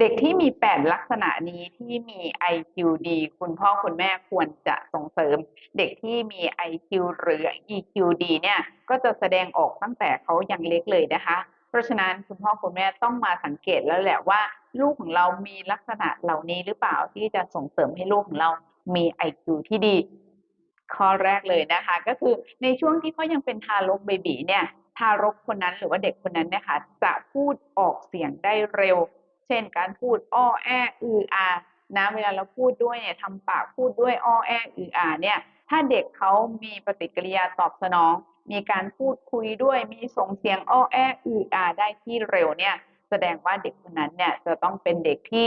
เด็กที่มี 8 ลักษณะนี้ที่มี IQ ดี คุณพ่อคุณแม่ควรจะส่งเสริม เด็กที่มี IQ หรือ EQ ดีเนี่ยก็จะแสดงออกตั้งแต่เขายังเล็กเลยนะคะ เพราะฉะนั้นคุณพ่อคุณแม่ต้องมาสังเกตแล้วแหละว่า ลูกของเรามีลักษณะเหล่านี้หรือเปล่าที่จะส่งเสริมให้ลูกของเรามี IQ ที่ดี ข้อแรกเลยนะคะ ก็คือในช่วงที่เขายังเป็นทารกเบบีเนี่ยทารกคนนั้นหรือว่าเด็กคนนั้นนี่ยค่ะจะพูดออกเสียงได้เร็ว เช่น การพูดอ้อแออืออานะเวลาเราพูดด้วยเนี่ยทำปากพูดด้วยอ้อแออืออาเนี่ยถ้าเด็กเขามีปฏิกิริยาตอบสนอง มีการพูดคุยด้วยมีส่งเสียงอ้อแออืออาได้ที่เร็วเนี่ยแสดงว่าเด็กคนนั้นเนี่ยจะต้องเป็นเด็กที่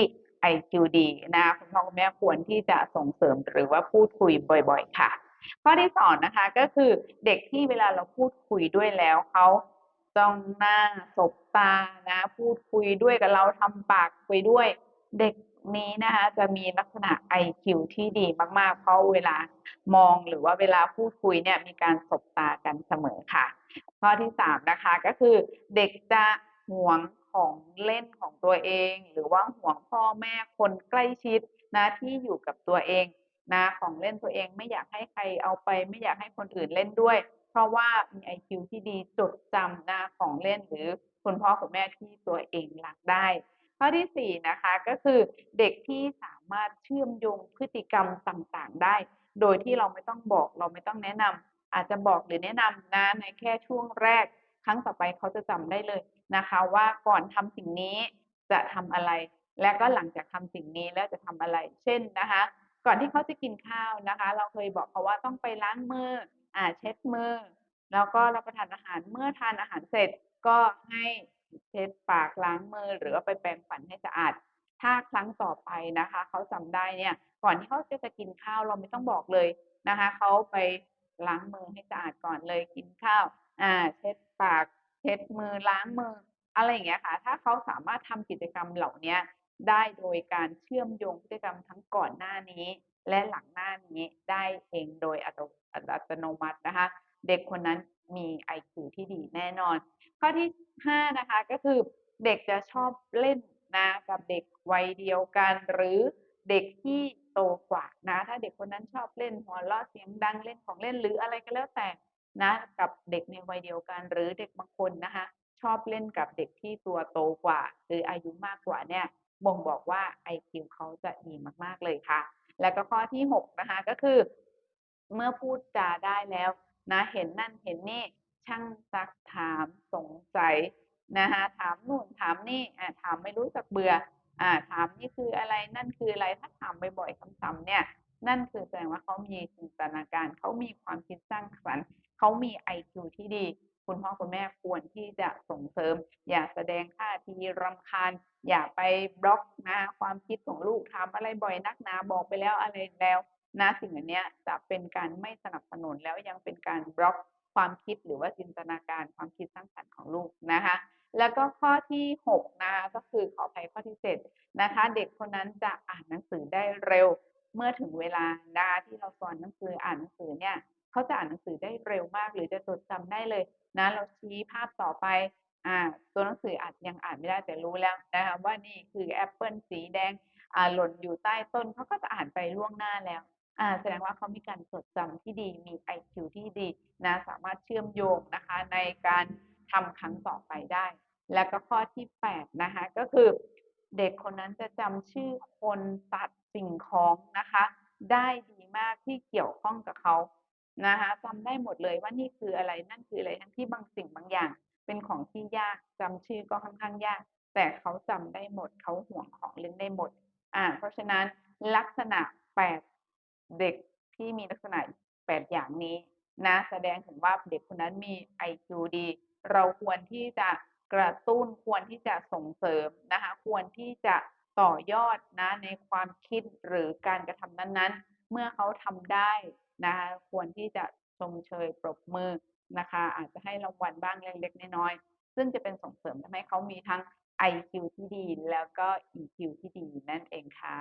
IQ ดีนะคุณพ่อคุณแม่ควรที่จะส่งเสริมหรือว่าพูดคุยบ่อย ๆ ค่ะ ข้อที่สองนะคะก็คือเด็กที่เวลาเราพูดคุยด้วยแล้วเขา จ้องหน้าสบตานะ พูดคุยด้วยกับเราทำปากคุยด้วยเด็กนี้นะคะจะมีลักษณะ IQ ที่ดีมาก ๆ เพราะเวลามองหรือว่าเวลาพูดคุยเนี่ยมีการสบตากันเสมอค่ะ ข้อที่สามนะคะก็คือเด็กจะห่วงของเล่นของตัวเอง หรือว่าห่วงพ่อแม่คนใกล้ชิดนะที่อยู่กับตัวเองนะของเล่นตัวเองไม่อยากให้ใครเอาไป ไม่อยากให้คนอื่นเล่นด้วย ราะว่ามี IQ ที่ดีจดจำนะของเล่นหรือคุณพ่อคุณแม่ที่ตัวเองรักได้ ข้อที่สี่นะคะก็คือเด็กที่สามารถเชื่อมโยงพฤติกรรมต่างๆได้ โดยที่เราไม่ต้องบอกเราไม่ต้องแนะนำอาจจะบอกหรือแนะนำนะในแค่ช่วงแรก ครั้งต่อไปเขาจะจำได้เลยนะคะ ว่าก่อนทำสิ่งนี้จะทำอะไร และก็หลังจากทำสิ่งนี้แล้วจะทำอะไร เช่นนะคะ ก่อนที่เขาจะกินข้าวนะคะ เราเคยบอกเขาว่าต้องไปล้างมือ อ่าเช็ดมือ แล้วก็รับประทานอาหารเมื่อทานอาหารเสร็จก็ให้เช็ดปากล้างมือหรือว่าไปแปรงฟันให้สะอาด ถ้าครั้งต่อไปนะคะ เขาจำได้เนี่ย ก่อนที่เขาจะจะกินข้าวเราไม่ต้องบอกเลยนะคะเขาไปล้างมือให้สะอาดก่อนเลยกินข้าว อ่า เช็ดปาก เช็ดมือล้างมือ อะไรอย่างเงี้ยค่ะ ถ้าเขาสามารถทำกิจกรรมเหล่าเนี้ยได้โดยการเชื่อมโยงพฤติกรรมทั้งก่อนหน้านี้ และหลังหน้านี้ได้เองโดยอัตโนมัตินะคะ เด็กคนนั้นมี IQ ที่ดีแน่นอน ข้อที่ 5 นะคะก็คือเด็กจะชอบเล่นนะกับเด็กวัยเดียวกัน หรือเด็กที่โตกว่านะ ถ้าเด็กคนนั้นชอบเล่นหัวเราะเสียงดังเล่นของเล่นหรืออะไรก็แล้วแต่นะกับเด็กในวัยเดียวกัน หรือเด็กบางคนนะคะ ชอบเล่นกับเด็กที่ตัวโตกว่า หรืออายุมากกว่าเนี่ยบ่งบอกว่า IQ เขาจะดีมากๆเลยค่ะ แล้วก็ข้อที่6นะคะก็คือ เมื่อพูดจาได้แล้วนะเห็นนั่นเห็นนี่ช่างซักถามสงสัยนะคะถามนู่นถามนี่อ่าถามไม่รู้จักเบื่ออ่าถามนี่คืออะไรนั่นคืออะไรถ้าถามบ่อยๆซ้ำๆเนี่ย นั่นคือแสดงว่าเขามีจินตนาการเขามีความคิดสร้างสรรค์เขามี IQ ที่ดี คุณพ่อคุณแม่ควรที่จะส่งเสริม อย่าแสดงท่าทีรำคาญ อย่าไปบล็อกนะความคิดของลูกถามอะไรบ่อยนักหนาบอกไปแล้วอะไรแล้วนะสิ่งอันเนี้ยจะเป็นการไม่สนับสนุนแล้วยังเป็นการบล็อกความคิดหรือว่าจินตนาการความคิดสร้างสรรค์ของลูกนะคะ แล้วก็ข้อที่6นะก็คือขออภัยข้อที่7นะคะ เด็กคนนั้นจะอ่านหนังสือได้เร็ว เมื่อถึงเวลานะคะที่เราสอนหนังสืออ่านหนังสือเนี่ย เขาจะอ่านหนังสือได้เร็วมากหรือจะจดจำได้เลยนะเราชี้ภาพต่อไปอ่าตัวหนังสืออาจยังอ่านไม่ได้แต่รู้แล้วนะคะว่านี่คือแอปเปิลสีแดงอ่าหล่นอยู่ใต้ต้นเขาก็จะอ่านไปล่วงหน้าแล้วอ่าแสดงว่าเขามีการจดจำที่ดีมี IQ ที่ดีนะสามารถเชื่อมโยงนะคะในการทำครั้งต่อไปได้ แล้วก็ข้อที่8นะคะก็คือเด็กคนนั้นจะจำชื่อคนสัตว์สิ่งของนะคะ ได้ดีมากที่เกี่ยวข้องกับเขา นะคะจำได้หมดเลยว่านี่คืออะไรนั่นคืออะไรทั้งที่บางสิ่งบางอย่าง เป็นของที่ยากจำชื่อก็ค่อนข้างยาก แต่เขาจำได้หมดเขาห่วงของเล่นได้หมดอ่าเพราะฉะนั้นลักษณะ8เด็กที่มีลักษณะ8อย่างนี้นะแสดงถึงว่าเด็กคนนั้นมี IQ ดี เราควรที่จะกระตุ้นควรที่จะส่งเสริมนะคะควรที่จะต่อยอดนะในความคิดหรือการกระทำนั้นๆ เมื่อเขาทำได้ นะคะควรที่จะชมเชยปรบมือนะคะ อาจจะให้รางวัลบ้างเล็กๆน้อยๆซึ่งจะเป็นส่งเสริมทำให้เขามีทั้ง IQ ที่ดีแล้วก็ EQ ที่ดีนั่นเองค่ะ